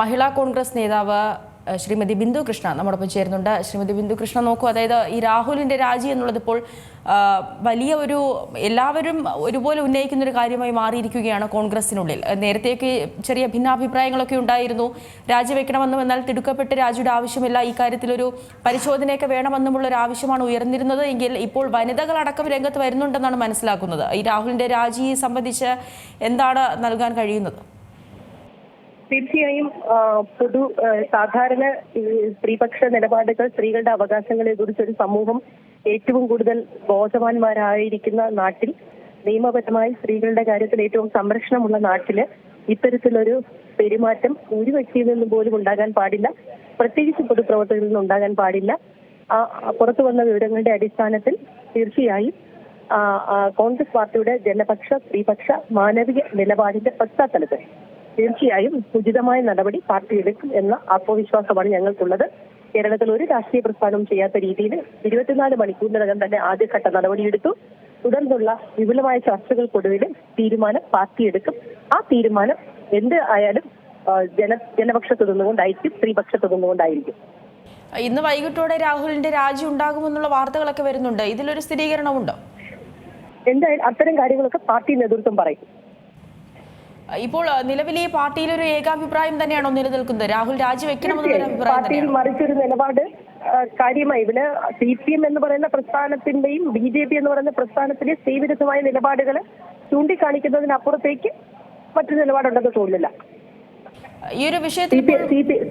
മഹിളാ കോൺഗ്രസ് നേതാവ് ശ്രീമതി ബിന്ദു കൃഷ്ണ നമ്മോടൊപ്പം ചേരുന്നുണ്ട്. ശ്രീമതി ബിന്ദു കൃഷ്ണ നോക്കൂ അതായത് ഈ രാഹുലിന്റെ രാജി എന്നുള്ളത് ഇപ്പോൾ വലിയ ഒരു എല്ലാവരും ഒരുപോലെ ഉന്നയിക്കുന്ന ഒരു കാര്യമായി മാറിയിരിക്കുകയാണ് കോൺഗ്രസിനുള്ളിൽ. നേരത്തെയൊക്കെ ചെറിയ ഭിന്നാഭിപ്രായങ്ങളൊക്കെ ഉണ്ടായിരുന്നു. രാജിവെക്കണമെന്നും എന്നാൽ തിടുക്കപ്പെട്ട് രാജിയുടെ ആവശ്യമില്ല. ഈ കാര്യത്തിലൊരു പരിശോധനയൊക്കെ വേണമെന്നുമുള്ള ഒരു ആവശ്യമാണ് ഉയർന്നിരുന്നത്. എങ്കിൽ ഇപ്പോൾ വനിതകളടക്കം രംഗത്ത് വരുന്നുണ്ടെന്നാണ് മനസ്സിലാക്കുന്നത്. ഈ രാഹുലിന്റെ രാജിയെ സംബന്ധിച്ച് എന്താണ് നൽകാൻ കഴിയുന്നത്? തീർച്ചയായും പൊതു സാധാരണ സ്ത്രീപക്ഷ നിലപാടുകൾ സ്ത്രീകളുടെ അവകാശങ്ങളെ കുറിച്ച് ഒരു സമൂഹം ഏറ്റവും കൂടുതൽ ബോധവാന്മാരായിരിക്കുന്ന നാട്ടിൽ നിയമപരമായി സ്ത്രീകളുടെ കാര്യത്തിൽ ഏറ്റവും സംരക്ഷണമുള്ള നാട്ടിൽ ഇത്തരത്തിലൊരു പെരുമാറ്റം ഒരു വ്യക്തിയിൽ നിന്നും പോലും ഉണ്ടാകാൻ പാടില്ല. പ്രത്യേകിച്ച് പൊതുപ്രവർത്തകരിൽ നിന്നും ഉണ്ടാകാൻ പാടില്ല. പുറത്തു വന്ന വിവരങ്ങളുടെ അടിസ്ഥാനത്തിൽ തീർച്ചയായും കോൺഗ്രസ് പാർട്ടിയുടെ ജനപക്ഷ സ്ത്രീപക്ഷ മാനവിക നിലപാടിന്റെ പശ്ചാത്തലത്തിൽ തീർച്ചയായും ഉചിതമായ നടപടി പാർട്ടി എടുക്കും എന്ന ആത്മവിശ്വാസമാണ് ഞങ്ങൾക്കുള്ളത്. കേരളത്തിൽ ഒരു രാഷ്ട്രീയ പ്രസ്ഥാനവും ചെയ്യാത്ത രീതിയിൽ ഇരുപത്തിനാല് മണിക്കൂറിനകം തന്നെ ആദ്യഘട്ട നടപടിയെടുത്തു. തുടർന്നുള്ള വിപുലമായ ചർച്ചകൾക്കൊടുവിൽ തീരുമാനം പാർട്ടി എടുക്കും ആ തീരുമാനം എന്ത് ആയാലും ജന ജനപക്ഷത്ത് നിന്നുകൊണ്ടായിരിക്കും സ്ത്രീപക്ഷത്ത് നിന്നുകൊണ്ടായിരിക്കും. ഇന്ന് വൈകിട്ടോടെ രാഹുലിന്റെ രാജി ഉണ്ടാകുമെന്നുള്ള വാർത്തകളൊക്കെ വരുന്നുണ്ട്. ഇതിലൊരു സ്ഥിരീകരണമുണ്ടോ എന്തായാലും അത്തരം കാര്യങ്ങളൊക്കെ പാർട്ടി നേതൃത്വം പറയും. ഇപ്പോൾ നിലവിൽ ഈ പാർട്ടിയിൽ ഒരു ഏകാഭിപ്രായം തന്നെയാണോ നിലനിൽക്കുന്നത്? രാഹുൽ രാജിവെക്കണമെന്നുള്ള അഭിപ്രായം പാർട്ടിയിൽ മറിച്ചൊരു നിലപാട് കാര്യമായി. ഇതിന് സി പി എം എന്ന് പറയുന്ന പ്രസ്ഥാനത്തിന്റെയും ബി ജെ പി എന്ന് പറയുന്ന പ്രസ്ഥാനത്തിന്റെ സ്ത്രീവിരുദ്ധമായ നിലപാടുകൾ ചൂണ്ടിക്കാണിക്കുന്നതിനപ്പുറത്തേക്ക് മറ്റു നിലപാടുണ്ടെന്ന് തോന്നുന്നില്ല. ഈ ഒരു വിഷയത്തിൽ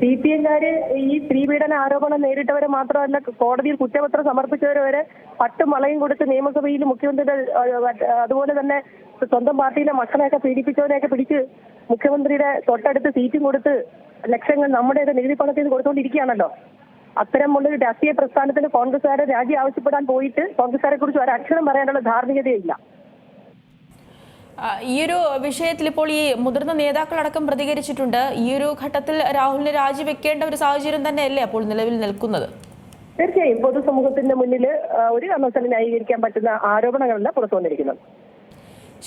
സി പി എംകാര് ഈ സ്ത്രീപീഡന ആരോപണം നേരിട്ടവരെ മാത്രമല്ല കോടതിയിൽ കുറ്റപത്രം സമർപ്പിച്ചവരെ വരെ പട്ടും വളയും കൊടുത്ത് നിയമസഭയിൽ മുഖ്യമന്ത്രിയുടെ അതുപോലെ തന്നെ സ്വന്തം പാർട്ടിയിലെ മക്കളെയൊക്കെ പീഡിപ്പിച്ചവരെയൊക്കെ പിടിച്ച് മുഖ്യമന്ത്രിയുടെ തൊട്ടടുത്ത് സീറ്റും കൊടുത്ത് ലക്ഷങ്ങൾ നമ്മുടെയൊക്കെ നികുതി പണത്തിൽ നിന്ന് കൊടുത്തുകൊണ്ടിരിക്കുകയാണല്ലോ അത്തരമുള്ളൊരു രാഷ്ട്രീയ പ്രസ്ഥാനത്തിന് കോൺഗ്രസ്സുകാരെ രാജി ആവശ്യപ്പെടാൻ പോയിട്ട് കോൺഗ്രസ്സുകാരെ കുറിച്ച് ഒരക്ഷരം പറയാനുള്ള ധാർമ്മികതയില്ല. ഈ ഒരു വിഷയത്തിൽ ഇപ്പോൾ ഈ മുതിർന്ന നേതാക്കളടക്കം പ്രതികരിച്ചിട്ടുണ്ട്. ഈ ഒരു ഘട്ടത്തിൽ രാഹുലിനെ രാജിവെക്കേണ്ട ഒരു സാഹചര്യം തന്നെയല്ലേ അപ്പോൾ നിലവിൽ നിൽക്കുന്നത്? തീർച്ചയായും പൊതുസമൂഹത്തിന്റെ മുന്നിൽ ഒരു കാരണവശാലും ന്യായീകരിക്കാൻ പറ്റുന്ന ആരോപണങ്ങളല്ല പുറത്തു വന്നിരിക്കുന്നത്.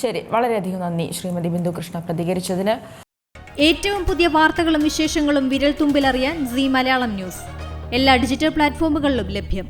ശരി വളരെയധികം നന്ദി ശ്രീമതി ബിന്ദു കൃഷ്ണ പ്രതികരിച്ചതിന്. ഏറ്റവും പുതിയ വാർത്തകളും വിശേഷങ്ങളും വിരൽ തുമ്പിലറിയാൻ സി മലയാളം ന്യൂസ്. എല്ലാ ഡിജിറ്റൽ പ്ലാറ്റ്ഫോമുകളിലും ലഭ്യം.